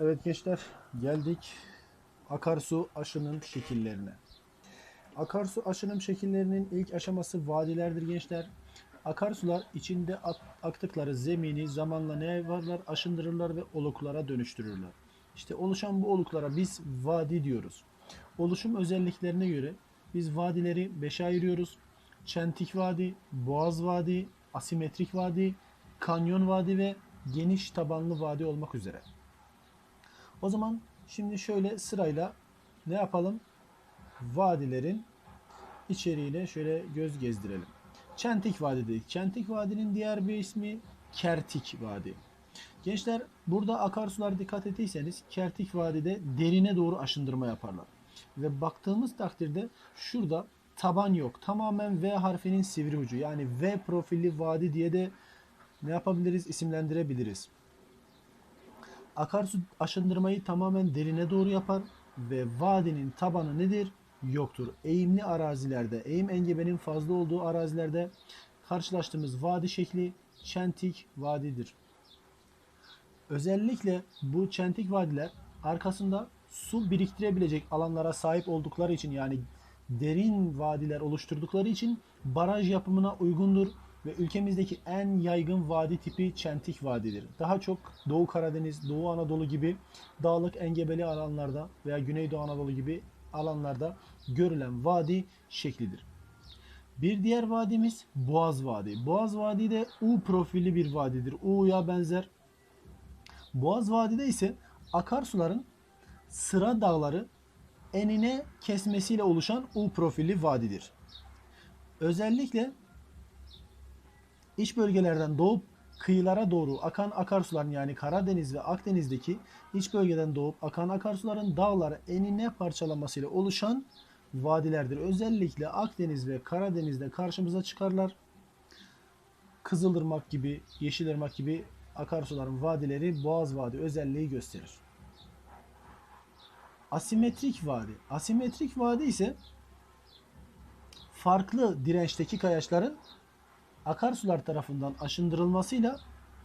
Evet gençler geldik akarsu aşınım şekillerine. Akarsu aşınım şekillerinin ilk aşaması vadilerdir gençler. Akarsular içinde ak- aktıkları zemini zamanla ne yaparlar? Aşındırırlar ve oluklara dönüştürürler. İşte oluşan bu oluklara biz vadi diyoruz. Oluşum özelliklerine göre biz vadileri beşe ayırıyoruz. Çentik Vadi, Boğaz Vadi, Asimetrik Vadi, Kanyon Vadi ve Geniş Tabanlı Vadi olmak üzere. O zaman şimdi şöyle sırayla ne yapalım? Vadilerin içeriğine şöyle göz gezdirelim. Çentik Vadi dedik. Çentik Vadi'nin diğer bir ismi Kertik Vadi. Gençler burada akarsular dikkat ettiyseniz Kertik Vadi'de derine doğru aşındırma yaparlar. Ve baktığımız takdirde şurada taban yok. Tamamen V harfinin sivri ucu. Yani V profilli vadi diye de ne yapabiliriz? isimlendirebiliriz. Akarsu aşındırmayı tamamen derine doğru yapar ve vadinin tabanı nedir? Yoktur. Eğimli arazilerde, eğim engebenin fazla olduğu arazilerde karşılaştığımız vadi şekli çentik vadidir. Özellikle bu çentik vadiler arkasında su biriktirebilecek alanlara sahip oldukları için yani derin vadiler oluşturdukları için baraj yapımına uygundur ve ülkemizdeki en yaygın vadi tipi çentik vadidir. Daha çok Doğu Karadeniz, Doğu Anadolu gibi dağlık engebeli alanlarda veya Güneydoğu Anadolu gibi alanlarda görülen vadi şeklidir. Bir diğer vadimiz Boğaz Vadi. Boğaz Vadi de U profilli bir vadidir. U'ya benzer. Boğaz Vadi'de ise akarsuların sıra dağları enine kesmesiyle oluşan U profilli vadidir. Özellikle iç bölgelerden doğup kıyılara doğru akan akarsuların yani Karadeniz ve Akdeniz'deki iç bölgeden doğup akan akarsuların dağları enine parçalamasıyla oluşan vadilerdir. Özellikle Akdeniz ve Karadeniz'de karşımıza çıkarlar. Kızılırmak gibi, Yeşilırmak gibi akarsuların vadileri Boğaz Vadi özelliği gösterir. Asimetrik vadi. Asimetrik vadi ise farklı dirençteki kayaçların akarsular tarafından aşındırılmasıyla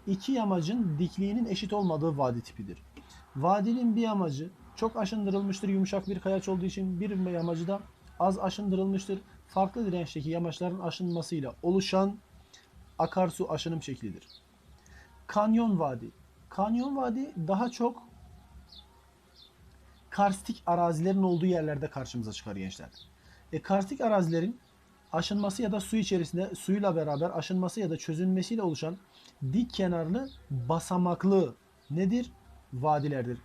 iki yamacın dikliğinin eşit olmadığı vadi tipidir. Vadinin bir yamacı çok aşındırılmıştır yumuşak bir kayaç olduğu için bir yamacı da az aşındırılmıştır. Farklı dirençteki yamaçların aşınmasıyla oluşan akarsu aşınım şeklidir. Kanyon Vadi. Kanyon Vadi daha çok karstik arazilerin olduğu yerlerde karşımıza çıkar gençler. E, karstik arazilerin aşınması ya da su içerisinde suyla beraber aşınması ya da çözünmesiyle oluşan dik kenarlı basamaklı nedir? Vadilerdir.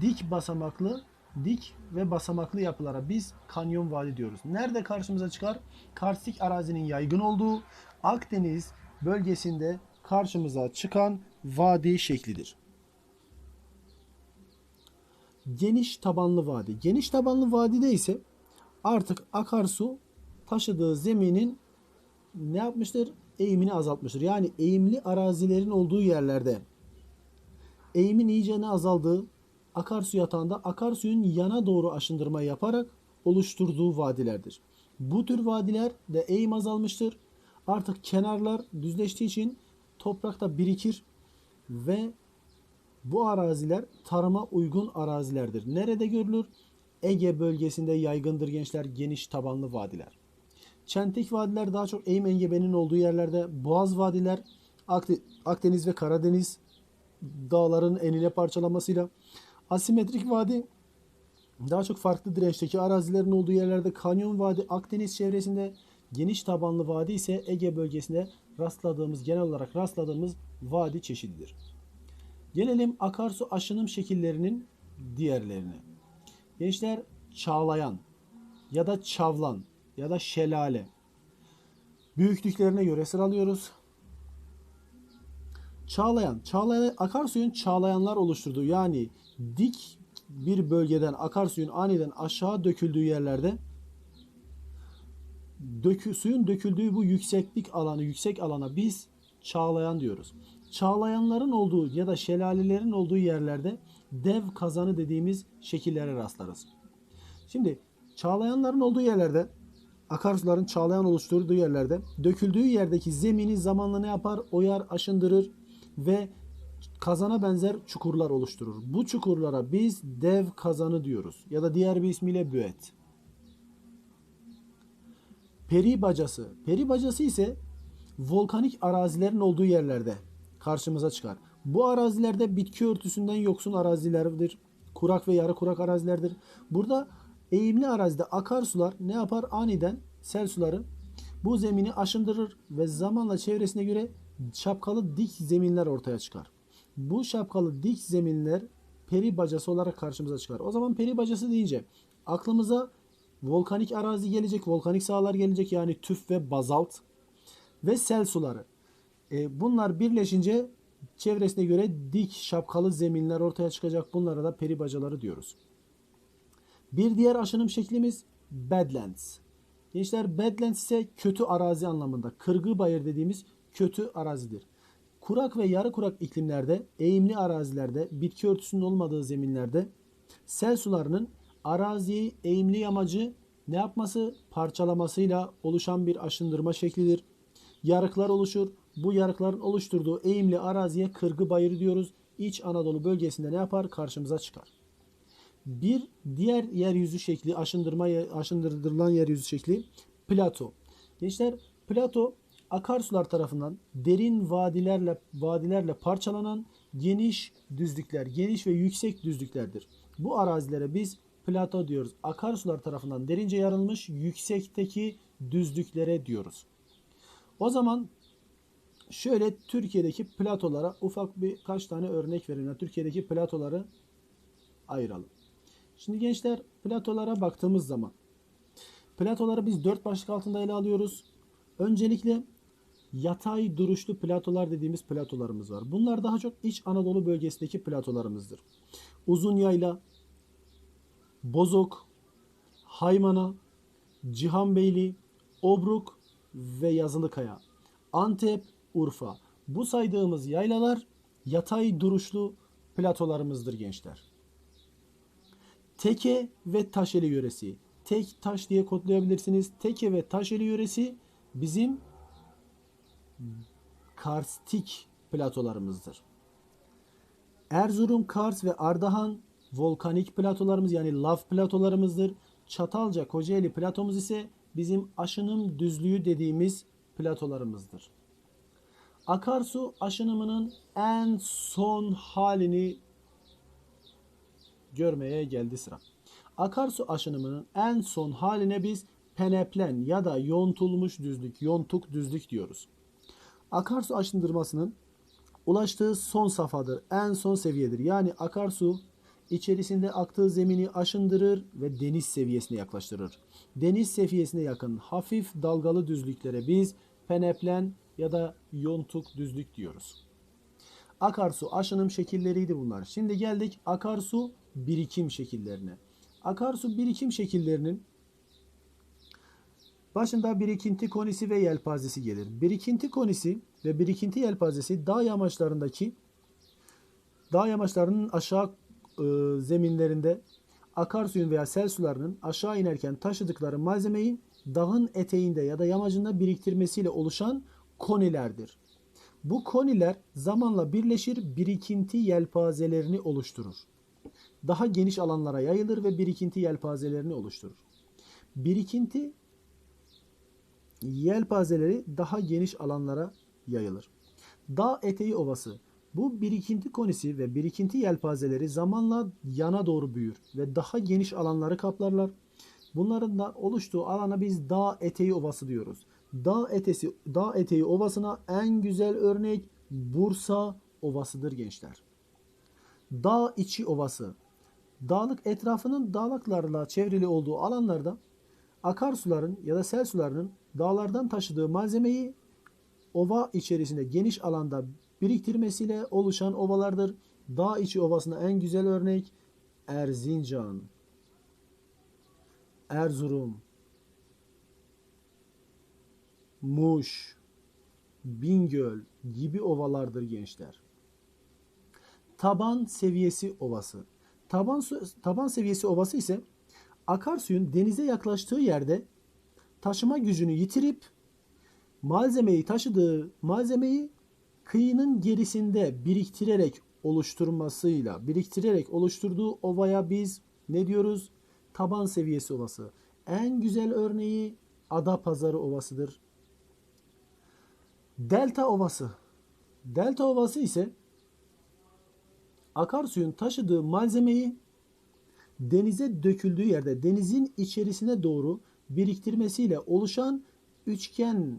Dik basamaklı, dik ve basamaklı yapılara biz kanyon vadi diyoruz. Nerede karşımıza çıkar? Karstik arazinin yaygın olduğu Akdeniz bölgesinde karşımıza çıkan vadi şeklidir. Geniş tabanlı vadi. Geniş tabanlı vadide ise artık akarsu taşıdığı zeminin ne yapmıştır? Eğimini azaltmıştır. Yani eğimli arazilerin olduğu yerlerde eğimin iyice ne azaldığı akarsu yatağında akarsuyun yana doğru aşındırma yaparak oluşturduğu vadilerdir. Bu tür vadiler de eğim azalmıştır. Artık kenarlar düzleştiği için toprakta birikir ve bu araziler tarıma uygun arazilerdir. Nerede görülür? Ege bölgesinde yaygındır gençler geniş tabanlı vadiler. Çentik vadiler daha çok eğim engebenin olduğu yerlerde. Boğaz vadiler Akde- Akdeniz ve Karadeniz dağların enine parçalamasıyla. Asimetrik vadi daha çok farklı dirençteki arazilerin olduğu yerlerde. Kanyon vadi Akdeniz çevresinde. Geniş tabanlı vadi ise Ege bölgesinde rastladığımız genel olarak rastladığımız vadi çeşididir. Gelelim akarsu aşınım şekillerinin diğerlerine. Gençler çağlayan ya da çavlan ya da şelale. Büyüklüklerine göre sıralıyoruz. Çağlayan, çağlayan akarsuyun çağlayanlar oluşturduğu yani dik bir bölgeden akarsuyun aniden aşağı döküldüğü yerlerde dökü, suyun döküldüğü bu yükseklik alanı, yüksek alana biz çağlayan diyoruz. Çağlayanların olduğu ya da şelalelerin olduğu yerlerde dev kazanı dediğimiz şekillere rastlarız. Şimdi çağlayanların olduğu yerlerde akarsuların çağlayan oluşturduğu yerlerde döküldüğü yerdeki zemini zamanla ne yapar? Oyar, aşındırır ve kazana benzer çukurlar oluşturur. Bu çukurlara biz dev kazanı diyoruz ya da diğer bir ismiyle büet. Peri bacası. Peri bacası ise volkanik arazilerin olduğu yerlerde karşımıza çıkar. Bu arazilerde bitki örtüsünden yoksun arazilerdir. Kurak ve yarı kurak arazilerdir. Burada eğimli arazide akarsular ne yapar? Aniden sel suları bu zemini aşındırır ve zamanla çevresine göre şapkalı dik zeminler ortaya çıkar. Bu şapkalı dik zeminler peri bacası olarak karşımıza çıkar. O zaman peri bacası deyince aklımıza volkanik arazi gelecek, volkanik sahalar gelecek yani tüf ve bazalt ve sel suları. E, bunlar birleşince çevresine göre dik şapkalı zeminler ortaya çıkacak. Bunlara da peri bacaları diyoruz. Bir diğer aşınım şeklimiz Badlands. Gençler Badlands ise kötü arazi anlamında. Kırgı bayır dediğimiz kötü arazidir. Kurak ve yarı kurak iklimlerde, eğimli arazilerde, bitki örtüsünün olmadığı zeminlerde sel sularının araziyi eğimli yamacı ne yapması? Parçalamasıyla oluşan bir aşındırma şeklidir. Yarıklar oluşur. Bu yarıkların oluşturduğu eğimli araziye kırgı bayırı diyoruz. İç Anadolu bölgesinde ne yapar? Karşımıza çıkar. Bir diğer yeryüzü şekli, aşındırma aşındırılan yeryüzü şekli plato. Gençler plato akarsular tarafından derin vadilerle vadilerle parçalanan geniş düzlükler, geniş ve yüksek düzlüklerdir. Bu arazilere biz plato diyoruz. Akarsular tarafından derince yarılmış yüksekteki düzlüklere diyoruz. O zaman şöyle Türkiye'deki platolara ufak birkaç tane örnek verelim. Türkiye'deki platoları ayıralım. Şimdi gençler platolara baktığımız zaman platoları biz dört başlık altında ele alıyoruz. Öncelikle yatay duruşlu platolar dediğimiz platolarımız var. Bunlar daha çok İç Anadolu bölgesindeki platolarımızdır. Uzun Yayla, Bozok, Haymana, Cihanbeyli, Obruk ve Yazılıkaya. Antep, Urfa. Bu saydığımız yaylalar yatay duruşlu platolarımızdır gençler. Teke ve Taşeli yöresi. Tek taş diye kodlayabilirsiniz. Teke ve Taşeli yöresi bizim karstik platolarımızdır. Erzurum, Kars ve Ardahan volkanik platolarımız yani lav platolarımızdır. Çatalca, Kocaeli platomuz ise bizim aşınım düzlüğü dediğimiz platolarımızdır. Akarsu aşınımının en son halini görmeye geldi sıra. Akarsu aşınımının en son haline biz peneplen ya da yontulmuş düzlük, yontuk düzlük diyoruz. Akarsu aşındırmasının ulaştığı son safhadır, en son seviyedir. Yani akarsu içerisinde aktığı zemini aşındırır ve deniz seviyesine yaklaştırır. Deniz seviyesine yakın hafif dalgalı düzlüklere biz peneplen ya da yontuk düzlük diyoruz. Akarsu aşınım şekilleriydi bunlar. Şimdi geldik akarsu birikim şekillerine. Akarsu birikim şekillerinin başında birikinti konisi ve yelpazesi gelir. Birikinti konisi ve birikinti yelpazesi dağ yamaçlarındaki dağ yamaçlarının aşağı e, zeminlerinde akarsuyun veya sel sularının aşağı inerken taşıdıkları malzemeyi dağın eteğinde ya da yamacında biriktirmesiyle oluşan konilerdir. Bu koniler zamanla birleşir birikinti yelpazelerini oluşturur. Daha geniş alanlara yayılır ve birikinti yelpazelerini oluşturur. Birikinti yelpazeleri daha geniş alanlara yayılır. Dağ eteği ovası bu birikinti konisi ve birikinti yelpazeleri zamanla yana doğru büyür ve daha geniş alanları kaplarlar. Bunların da oluştuğu alana biz dağ eteği ovası diyoruz. Dağ etesi, dağ eteği ovasına en güzel örnek Bursa ovasıdır gençler. Dağ içi ovası. Dağlık etrafının dağlıklarla çevrili olduğu alanlarda akarsuların ya da sel sularının dağlardan taşıdığı malzemeyi ova içerisinde geniş alanda biriktirmesiyle oluşan ovalardır. Dağ içi ovasına en güzel örnek Erzincan, Erzurum, Muş, Bingöl gibi ovalardır gençler. Taban seviyesi ovası. Taban, su, taban seviyesi ovası ise akarsuyun denize yaklaştığı yerde taşıma gücünü yitirip malzemeyi taşıdığı malzemeyi kıyının gerisinde biriktirerek oluşturmasıyla biriktirerek oluşturduğu ovaya biz ne diyoruz? Taban seviyesi ovası. En güzel örneği Adapazarı Ovası'dır. Delta Ovası. Delta Ovası ise akarsuyun taşıdığı malzemeyi denize döküldüğü yerde denizin içerisine doğru biriktirmesiyle oluşan üçgene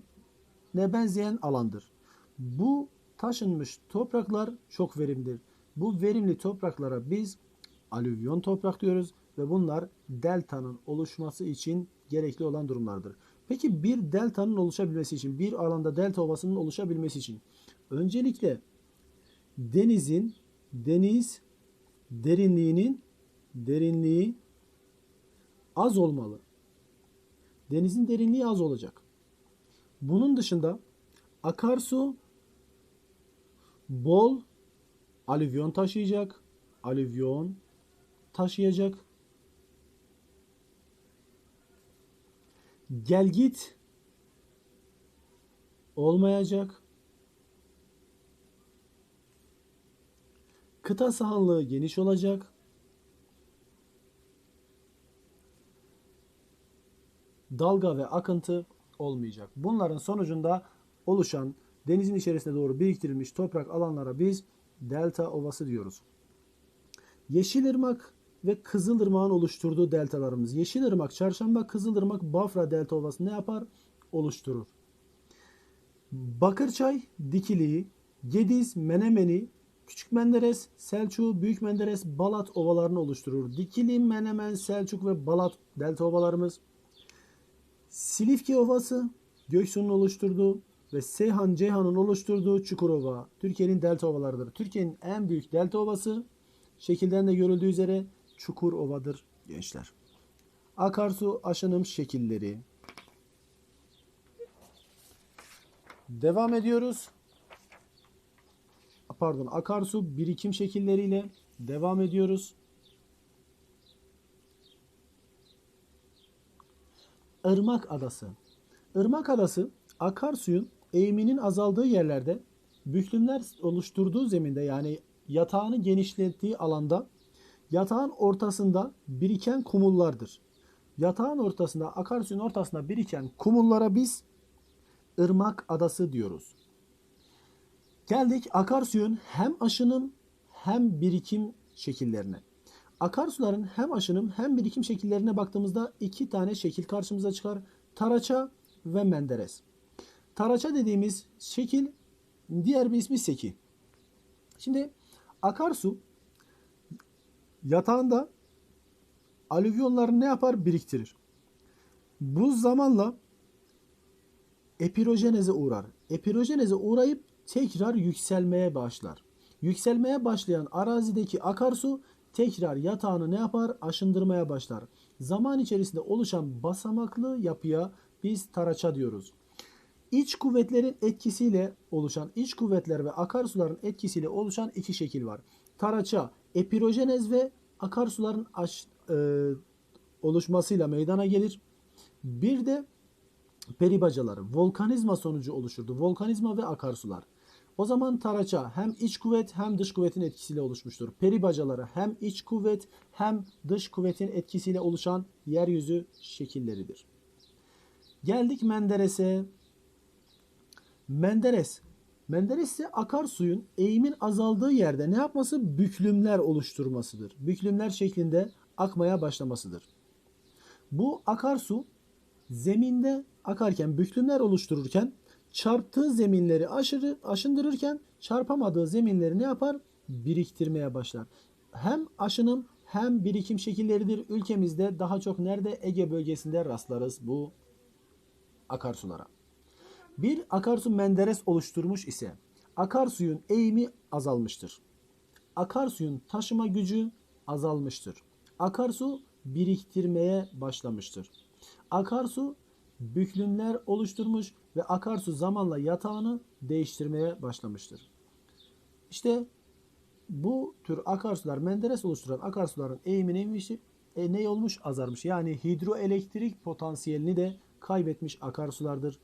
benzeyen alandır. Bu taşınmış topraklar çok verimlidir. Bu verimli topraklara biz alüvyon toprak diyoruz ve bunlar deltanın oluşması için gerekli olan durumlardır. Peki bir deltanın oluşabilmesi için, bir alanda delta ovasının oluşabilmesi için öncelikle denizin deniz derinliğinin derinliği az olmalı. Denizin derinliği az olacak. Bunun dışında akarsu bol alüvyon taşıyacak. Alüvyon taşıyacak. Gel git olmayacak. Kıta sahanlığı geniş olacak. Dalga ve akıntı olmayacak. Bunların sonucunda oluşan denizin içerisine doğru biriktirilmiş toprak alanlara biz delta ovası diyoruz. Yeşilırmak ve Kızılırmak'ın oluşturduğu deltalarımız. Yeşilırmak, Çarşamba, Kızılırmak, Bafra delta ovası ne yapar? Oluşturur. Bakırçay, Dikiliği, Gediz, Menemeni, Küçük Menderes, Selçuk, Büyük Menderes, Balat ovalarını oluşturur. Dikili, Menemen, Selçuk ve Balat delta ovalarımız. Silifke Ovası, Göksu'nun oluşturduğu ve Seyhan Ceyhan'ın oluşturduğu Çukurova, Türkiye'nin delta ovalarıdır. Türkiye'nin en büyük delta ovası şekilden de görüldüğü üzere Çukur Ova'dır gençler. Akarsu aşınım şekilleri. Devam ediyoruz. Pardon, akarsu birikim şekilleriyle devam ediyoruz. Irmak Adası. Irmak Adası akarsuyun eğiminin azaldığı yerlerde büklümler oluşturduğu zeminde yani yatağını genişlettiği alanda yatağın ortasında biriken kumullardır. Yatağın ortasında akarsuyun ortasında biriken kumullara biz ırmak adası diyoruz. Geldik akarsuyun hem aşınım hem birikim şekillerine. Akarsuların hem aşınım hem birikim şekillerine baktığımızda iki tane şekil karşımıza çıkar. Taraça ve Menderes. Taraça dediğimiz şekil diğer bir ismi seki. Şimdi akarsu yatağında alüvyonlarını ne yapar? Biriktirir. Bu zamanla epirojeneze uğrar. Epirojeneze uğrayıp tekrar yükselmeye başlar. Yükselmeye başlayan arazideki akarsu tekrar yatağını ne yapar? Aşındırmaya başlar. Zaman içerisinde oluşan basamaklı yapıya biz taraça diyoruz. İç kuvvetlerin etkisiyle oluşan, iç kuvvetler ve akarsuların etkisiyle oluşan iki şekil var. Taraça, epirojenez ve akarsuların aş, e, oluşmasıyla meydana gelir. Bir de peribacaları, volkanizma sonucu oluşurdu. Volkanizma ve akarsular. O zaman taraça hem iç kuvvet hem dış kuvvetin etkisiyle oluşmuştur. Peribacaları hem iç kuvvet hem dış kuvvetin etkisiyle oluşan yeryüzü şekilleridir. Geldik Menderes'e. Menderes. Menderes ise akarsuyun eğimin azaldığı yerde ne yapması? Büklümler oluşturmasıdır. Büklümler şeklinde akmaya başlamasıdır. Bu akarsu zeminde akarken, büklümler oluştururken çarptığı zeminleri aşırı aşındırırken çarpamadığı zeminleri ne yapar? Biriktirmeye başlar. Hem aşınım hem birikim şekilleridir. Ülkemizde daha çok nerede? Ege bölgesinde rastlarız bu akarsulara. Bir akarsu menderes oluşturmuş ise akarsuyun eğimi azalmıştır. Akarsuyun taşıma gücü azalmıştır. Akarsu biriktirmeye başlamıştır. Akarsu büklümler oluşturmuş ve akarsu zamanla yatağını değiştirmeye başlamıştır. İşte bu tür akarsular Menderes oluşturan akarsuların eğimi neymiş? E, ne olmuş? Azarmış. Yani hidroelektrik potansiyelini de kaybetmiş akarsulardır.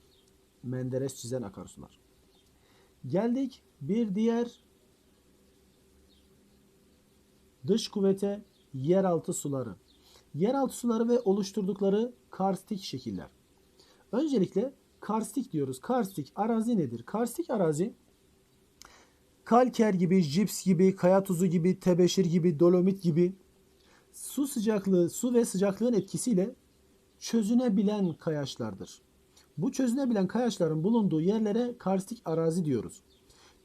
Menderes çizen akarsular. Geldik bir diğer Dış kuvvete yeraltı suları. Yeraltı suları ve oluşturdukları karstik şekiller. Öncelikle karstik diyoruz. Karstik arazi nedir? Karstik arazi kalker gibi, jips gibi, kaya tuzu gibi, tebeşir gibi, dolomit gibi su sıcaklığı, su ve sıcaklığın etkisiyle çözünebilen kayaçlardır. Bu çözünebilen kayaçların bulunduğu yerlere karstik arazi diyoruz.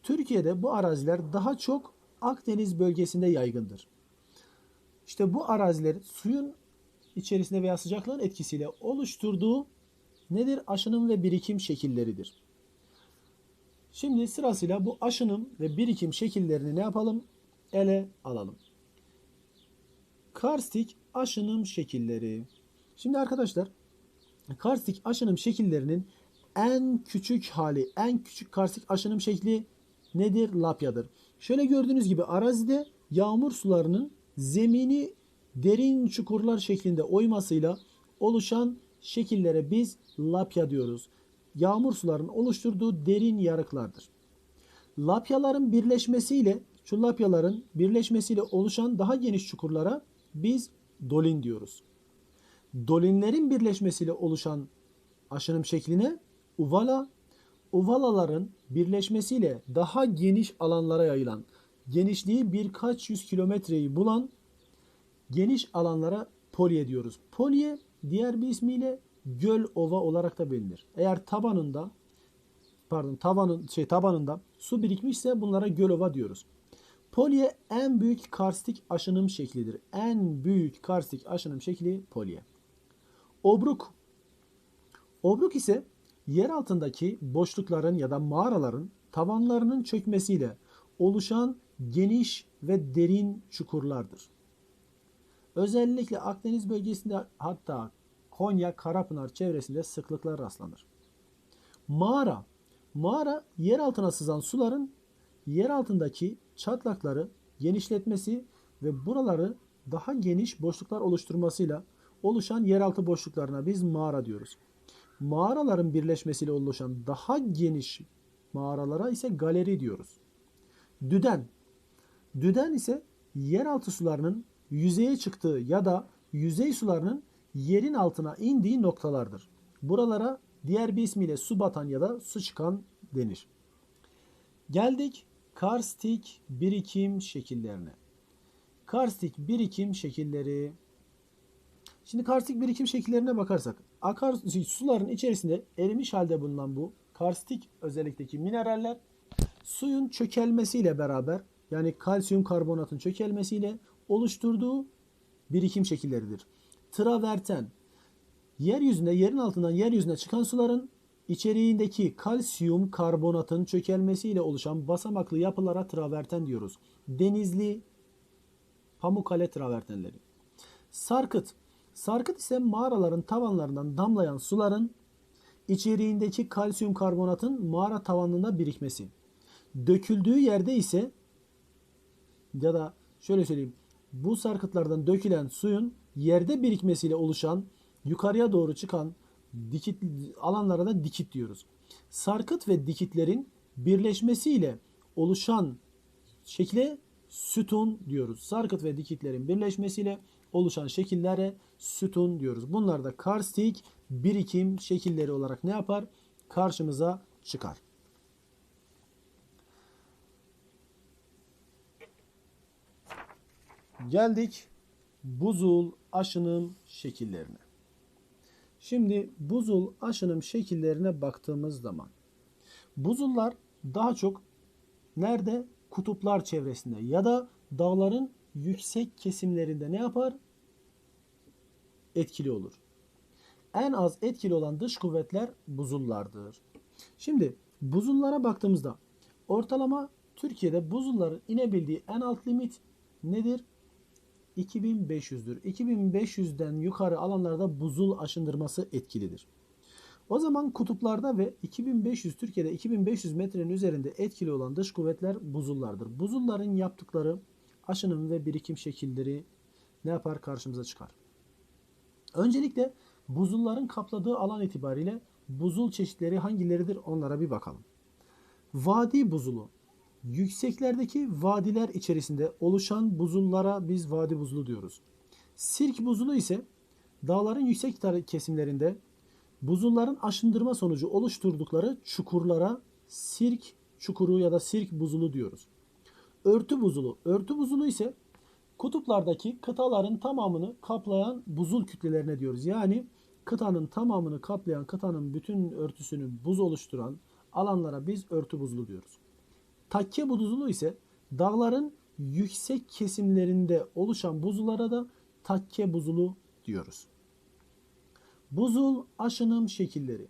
Türkiye'de bu araziler daha çok Akdeniz bölgesinde yaygındır. İşte bu araziler suyun içerisinde veya sıcaklığın etkisiyle oluşturduğu nedir? Aşınım ve birikim şekilleridir. Şimdi sırasıyla bu aşınım ve birikim şekillerini ne yapalım? Ele alalım. Karstik aşınım şekilleri. Şimdi arkadaşlar karstik aşınım şekillerinin en küçük hali, en küçük karstik aşınım şekli nedir? Lapyadır. Şöyle gördüğünüz gibi arazide yağmur sularının zemini derin çukurlar şeklinde oymasıyla oluşan şekillere biz lapya diyoruz. Yağmur sularının oluşturduğu derin yarıklardır. Lapyaların birleşmesiyle, şu lapyaların birleşmesiyle oluşan daha geniş çukurlara biz dolin diyoruz. Dolinlerin birleşmesiyle oluşan aşınım şekline uvala, uvalaların birleşmesiyle daha geniş alanlara yayılan, genişliği birkaç yüz kilometreyi bulan geniş alanlara polye diyoruz. Polye diğer bir ismiyle göl ova olarak da bilinir. Eğer tabanında pardon tavanın şey tabanında su birikmişse bunlara göl ova diyoruz. Polye en büyük karstik aşınım şeklidir. En büyük karstik aşınım şekli polye. Obruk. Obruk ise yer altındaki boşlukların ya da mağaraların tavanlarının çökmesiyle oluşan geniş ve derin çukurlardır. Özellikle Akdeniz bölgesinde hatta Konya, Karapınar çevresinde sıklıkla rastlanır. Mağara. Mağara yer altına sızan suların yer altındaki çatlakları genişletmesi ve buraları daha geniş boşluklar oluşturmasıyla oluşan yeraltı boşluklarına biz mağara diyoruz. Mağaraların birleşmesiyle oluşan daha geniş mağaralara ise galeri diyoruz. Düden. Düden ise yeraltı sularının yüzeye çıktığı ya da yüzey sularının yerin altına indiği noktalardır. Buralara diğer bir ismiyle su batan ya da su çıkan denir. Geldik karstik birikim şekillerine. Karstik birikim şekilleri. Şimdi karstik birikim şekillerine bakarsak akar suların içerisinde erimiş halde bulunan bu karstik özellikteki mineraller suyun çökelmesiyle beraber yani kalsiyum karbonatın çökelmesiyle oluşturduğu birikim şekilleridir. Traverten yeryüzünde yerin altından yeryüzüne çıkan suların içeriğindeki kalsiyum karbonatın çökelmesiyle oluşan basamaklı yapılara traverten diyoruz. Denizli Pamukkale travertenleri. Sarkıt. Sarkıt ise mağaraların tavanlarından damlayan suların içeriğindeki kalsiyum karbonatın mağara tavanında birikmesi. Döküldüğü yerde ise ya da şöyle söyleyeyim bu sarkıtlardan dökülen suyun yerde birikmesiyle oluşan yukarıya doğru çıkan dikit alanlara da dikit diyoruz. Sarkıt ve dikitlerin birleşmesiyle oluşan şekle sütun diyoruz. Sarkıt ve dikitlerin birleşmesiyle oluşan şekillere sütun diyoruz. Bunlar da karstik birikim şekilleri olarak ne yapar? Karşımıza çıkar. Geldik buzul aşınım şekillerine. Şimdi buzul aşınım şekillerine baktığımız zaman buzullar daha çok nerede? Kutuplar çevresinde ya da dağların yüksek kesimlerinde ne yapar? Etkili olur. En az etkili olan dış kuvvetler buzullardır. Şimdi buzullara baktığımızda ortalama Türkiye'de buzulların inebildiği en alt limit nedir? 2500'dür. 2500'den yukarı alanlarda buzul aşındırması etkilidir. O zaman kutuplarda ve 2500 Türkiye'de 2500 metrenin üzerinde etkili olan dış kuvvetler buzullardır. Buzulların yaptıkları aşınım ve birikim şekilleri ne yapar karşımıza çıkar. Öncelikle buzulların kapladığı alan itibariyle buzul çeşitleri hangileridir onlara bir bakalım. Vadi buzulu. Yükseklerdeki vadiler içerisinde oluşan buzullara biz vadi buzulu diyoruz. Sirk buzulu ise dağların yüksek kesimlerinde buzulların aşındırma sonucu oluşturdukları çukurlara sirk çukuru ya da sirk buzulu diyoruz. Örtü buzulu. Örtü buzulu ise kutuplardaki kıtaların tamamını kaplayan buzul kütlelerine diyoruz. Yani kıtanın tamamını kaplayan, kıtanın bütün örtüsünü buz oluşturan alanlara biz örtü buzulu diyoruz. Takke buzulu ise dağların yüksek kesimlerinde oluşan buzullara da takke buzulu diyoruz. Buzul aşınım şekilleri.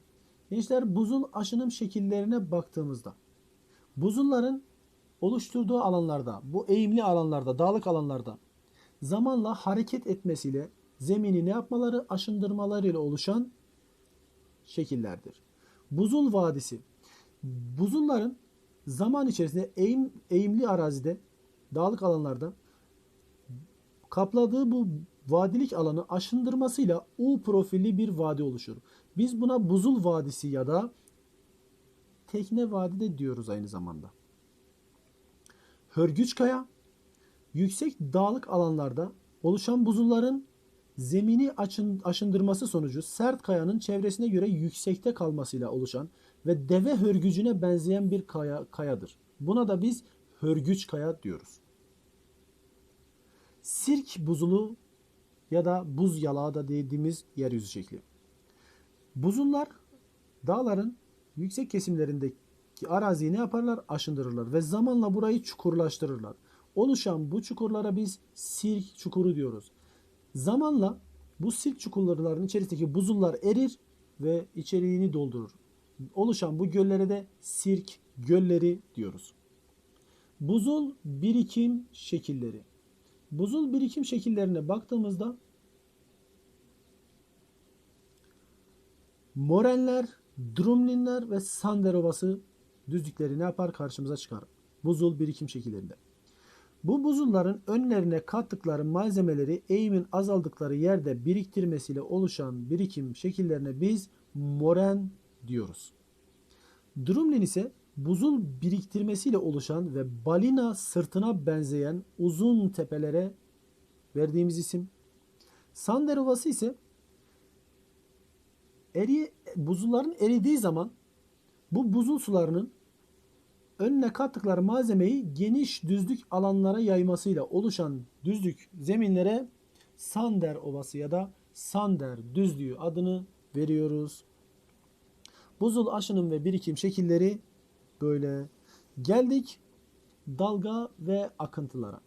Gençler buzul aşınım şekillerine baktığımızda buzulların oluşturduğu alanlarda, bu eğimli alanlarda, dağlık alanlarda zamanla hareket etmesiyle zemini ne yapmaları, aşındırmalarıyla oluşan şekillerdir. Buzul vadisi. Buzulların zaman içerisinde eğim, eğimli arazide, dağlık alanlarda kapladığı bu vadilik alanı aşındırmasıyla U profilli bir vadi oluşur. Biz buna buzul vadisi ya da tekne vadi de diyoruz aynı zamanda. Hörgüç kaya, yüksek dağlık alanlarda oluşan buzulların zemini açın, aşındırması sonucu sert kayanın çevresine göre yüksekte kalmasıyla oluşan ve deve hörgücüne benzeyen bir kaya, kayadır. Buna da biz hörgüç kaya diyoruz. Sirk buzulu ya da buz yalağı da dediğimiz yeryüzü şekli. Buzullar dağların yüksek kesimlerindeki araziyi ne yaparlar? Aşındırırlar ve zamanla burayı çukurlaştırırlar. Oluşan bu çukurlara biz sirk çukuru diyoruz. Zamanla bu sirk çukurlarının içerisindeki buzullar erir ve içeriğini doldurur. Oluşan bu göllere de sirk gölleri diyoruz. Buzul birikim şekilleri. Buzul birikim şekillerine baktığımızda morenler, drumlinler ve sander ovası düzlükleri ne yapar? Karşımıza çıkar. Buzul birikim şekillerinde. Bu buzulların önlerine kattıkları malzemeleri eğimin azaldıkları yerde biriktirmesiyle oluşan birikim şekillerine biz moren diyoruz. Drumlin ise buzul biriktirmesiyle oluşan ve balina sırtına benzeyen uzun tepelere verdiğimiz isim. Sander Ovası ise eri, buzulların eridiği zaman bu buzul sularının önüne kattıkları malzemeyi geniş düzlük alanlara yaymasıyla oluşan düzlük zeminlere Sander Ovası ya da Sander Düzlüğü adını veriyoruz. Buzul aşınım ve birikim şekilleri böyle. Geldik dalga ve akıntılara.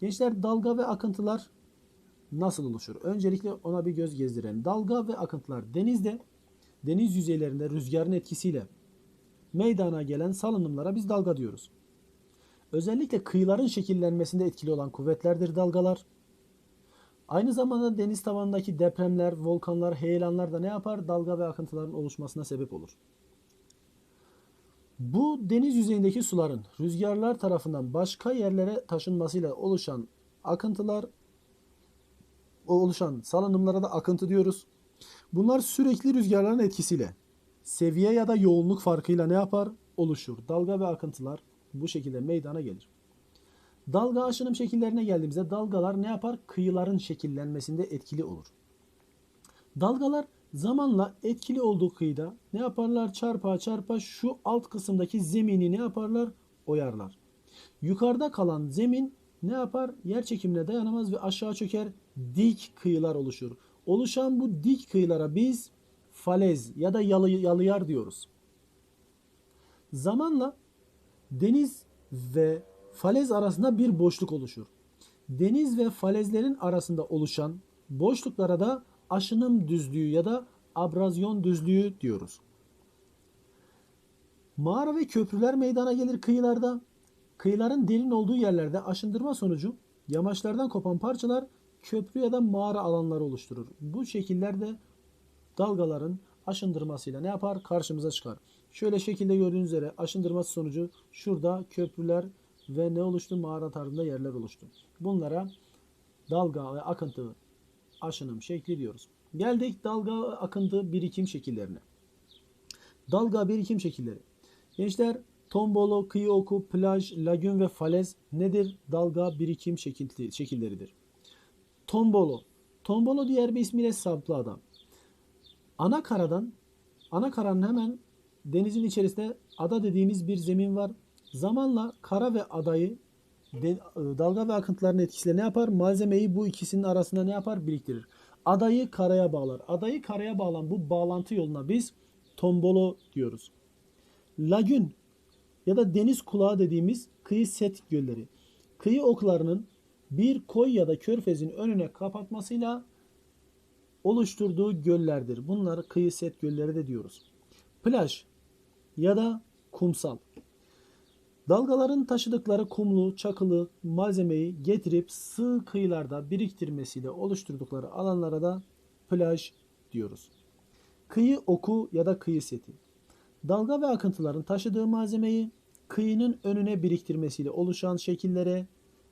Gençler dalga ve akıntılar nasıl oluşur? Öncelikle ona bir göz gezdirelim. Dalga ve akıntılar denizde, deniz yüzeylerinde rüzgarın etkisiyle meydana gelen salınımlara biz dalga diyoruz. Özellikle kıyıların şekillenmesinde etkili olan kuvvetlerdir dalgalar. Aynı zamanda deniz tavanındaki depremler, volkanlar, heyelanlar da ne yapar? Dalga ve akıntıların oluşmasına sebep olur. Bu deniz yüzeyindeki suların rüzgarlar tarafından başka yerlere taşınmasıyla oluşan akıntılar, oluşan salınımlara da akıntı diyoruz. Bunlar sürekli rüzgarların etkisiyle seviye ya da yoğunluk farkıyla ne yapar? Oluşur. Dalga ve akıntılar bu şekilde meydana gelir. Dalga aşınım şekillerine geldiğimizde dalgalar ne yapar? Kıyıların şekillenmesinde etkili olur. Dalgalar zamanla etkili olduğu kıyıda ne yaparlar? Çarpa çarpa şu alt kısımdaki zemini ne yaparlar? Oyarlar. Yukarıda kalan zemin ne yapar? Yer çekimine dayanamaz ve aşağı çöker. Dik kıyılar oluşur. Oluşan bu dik kıyılara biz falez ya da yalı, yalıyar diyoruz. Zamanla deniz ve falez arasında bir boşluk oluşur. Deniz ve falezlerin arasında oluşan boşluklara da aşınım düzlüğü ya da abrazyon düzlüğü diyoruz. Mağara ve köprüler meydana gelir kıyılarda. Kıyıların derin olduğu yerlerde aşındırma sonucu yamaçlardan kopan parçalar köprü ya da mağara alanları oluşturur. Bu şekillerde dalgaların aşındırmasıyla ne yapar? Karşımıza çıkar. Şöyle şekilde gördüğünüz üzere aşındırması sonucu şurada köprüler ve ne oluştu? Mağara tarzında yerler oluştu. Bunlara dalga ve akıntı aşınım şekli diyoruz. Geldik dalga akıntı birikim şekillerine. Dalga birikim şekilleri. Gençler Tombolo, kıyı oku, plaj, lagün ve falez nedir? Dalga birikim şekilli, şekilleridir. Tombolo. Tombolo diğer bir ismiyle saplı adam. Ana karadan, ana karanın hemen denizin içerisinde ada dediğimiz bir zemin var. Zamanla kara ve adayı de- dalga ve akıntıların etkisiyle ne yapar? Malzemeyi bu ikisinin arasında ne yapar? Biriktirir. Adayı karaya bağlar. Adayı karaya bağlan bu bağlantı yoluna biz tombolo diyoruz. Lagün ya da deniz kulağı dediğimiz kıyı set gölleri. Kıyı oklarının bir koy ya da körfezin önüne kapatmasıyla oluşturduğu göllerdir. Bunlar kıyı set gölleri de diyoruz. Plaj ya da kumsal. Dalgaların taşıdıkları kumlu, çakılı malzemeyi getirip sığ kıyılarda biriktirmesiyle oluşturdukları alanlara da plaj diyoruz. Kıyı oku ya da kıyı seti. Dalga ve akıntıların taşıdığı malzemeyi kıyının önüne biriktirmesiyle oluşan şekillere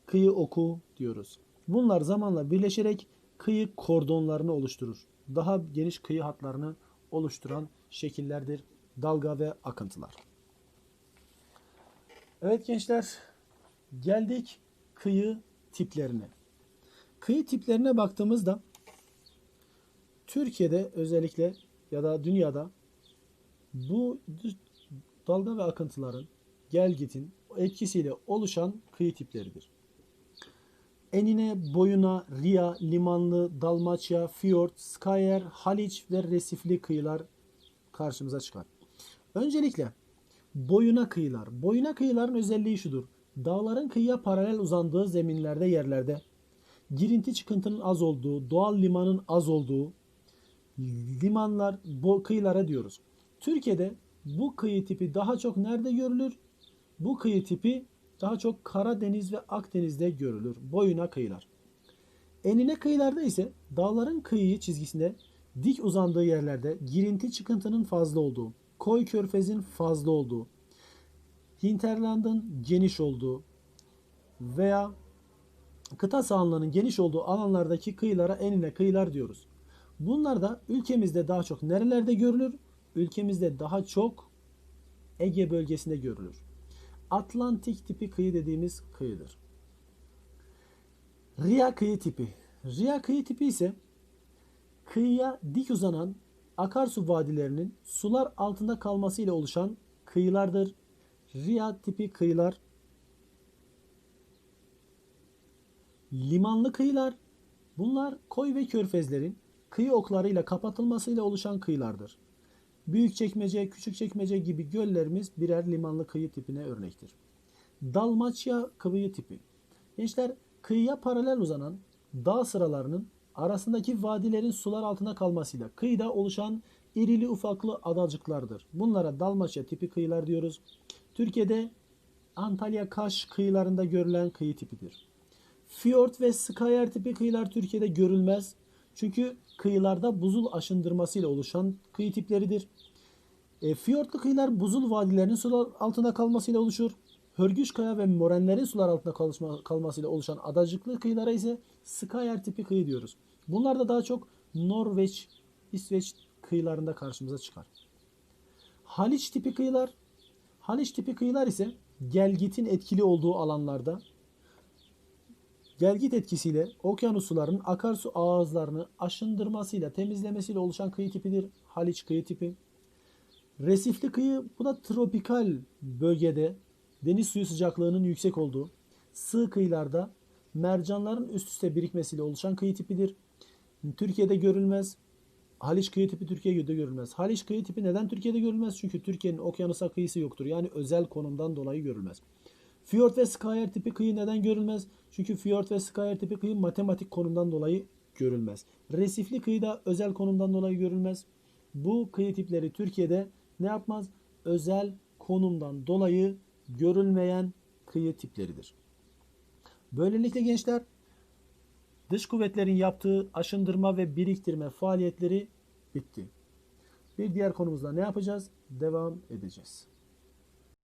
kıyı oku diyoruz. Bunlar zamanla birleşerek kıyı kordonlarını oluşturur. Daha geniş kıyı hatlarını oluşturan şekillerdir dalga ve akıntılar. Evet gençler geldik kıyı tiplerine. Kıyı tiplerine baktığımızda Türkiye'de özellikle ya da dünyada bu dalga ve akıntıların gelgitin etkisiyle oluşan kıyı tipleridir. Enine, boyuna, Ria, limanlı, Dalmaçya, Fiyort, Skyer, Haliç ve resifli kıyılar karşımıza çıkar. Öncelikle boyuna kıyılar. Boyuna kıyıların özelliği şudur. Dağların kıyıya paralel uzandığı zeminlerde yerlerde girinti çıkıntının az olduğu, doğal limanın az olduğu limanlar, bu kıyılara diyoruz. Türkiye'de bu kıyı tipi daha çok nerede görülür? Bu kıyı tipi daha çok Karadeniz ve Akdeniz'de görülür. Boyuna kıyılar. Enine kıyılarda ise dağların kıyı çizgisinde dik uzandığı yerlerde girinti çıkıntının fazla olduğu, koy körfezin fazla olduğu, hinterlandın geniş olduğu veya kıta sahanlığının geniş olduğu alanlardaki kıyılara enine kıyılar diyoruz. Bunlar da ülkemizde daha çok nerelerde görülür? Ülkemizde daha çok Ege bölgesinde görülür. Atlantik tipi kıyı dediğimiz kıyıdır. Ria kıyı tipi. Ria kıyı tipi ise kıyıya dik uzanan akarsu vadilerinin sular altında kalmasıyla oluşan kıyılardır. Ria tipi kıyılar limanlı kıyılar bunlar koy ve körfezlerin kıyı oklarıyla kapatılmasıyla oluşan kıyılardır. Büyükçekmece, Küçükçekmece gibi göllerimiz birer limanlı kıyı tipine örnektir. Dalmaçya kıyı tipi. Gençler kıyıya paralel uzanan dağ sıralarının arasındaki vadilerin sular altında kalmasıyla kıyıda oluşan irili ufaklı adacıklardır. Bunlara Dalmaçya tipi kıyılar diyoruz. Türkiye'de Antalya Kaş kıyılarında görülen kıyı tipidir. Fiyort ve Skyer tipi kıyılar Türkiye'de görülmez. Çünkü kıyılarda buzul aşındırmasıyla oluşan kıyı tipleridir. E, fiyortlu kıyılar buzul vadilerinin sular altında kalmasıyla oluşur. Hörgüç kaya ve morenlerin sular altında kalışma, kalmasıyla oluşan adacıklı kıyılara ise Skyer tipi kıyı diyoruz. Bunlar da daha çok Norveç, İsveç kıyılarında karşımıza çıkar. Haliç tipi kıyılar Haliç tipi kıyılar ise gelgitin etkili olduğu alanlarda gelgit etkisiyle okyanus sularının akarsu ağızlarını aşındırmasıyla temizlemesiyle oluşan kıyı tipidir. Haliç kıyı tipi. Resifli kıyı bu da tropikal bölgede deniz suyu sıcaklığının yüksek olduğu sığ kıyılarda mercanların üst üste birikmesiyle oluşan kıyı tipidir. Türkiye'de görülmez. Haliç kıyı tipi Türkiye'de görülmez. Haliç kıyı tipi neden Türkiye'de görülmez? Çünkü Türkiye'nin okyanusa kıyısı yoktur. Yani özel konumdan dolayı görülmez. Fiyort ve Skyer tipi kıyı neden görülmez? Çünkü Fiyort ve Skyer tipi kıyı matematik konumdan dolayı görülmez. Resifli kıyı da özel konumdan dolayı görülmez. Bu kıyı tipleri Türkiye'de ne yapmaz? Özel konumdan dolayı görülmeyen kıyı tipleridir. Böylelikle gençler dış kuvvetlerin yaptığı aşındırma ve biriktirme faaliyetleri bitti. Bir diğer konumuzda ne yapacağız? Devam edeceğiz.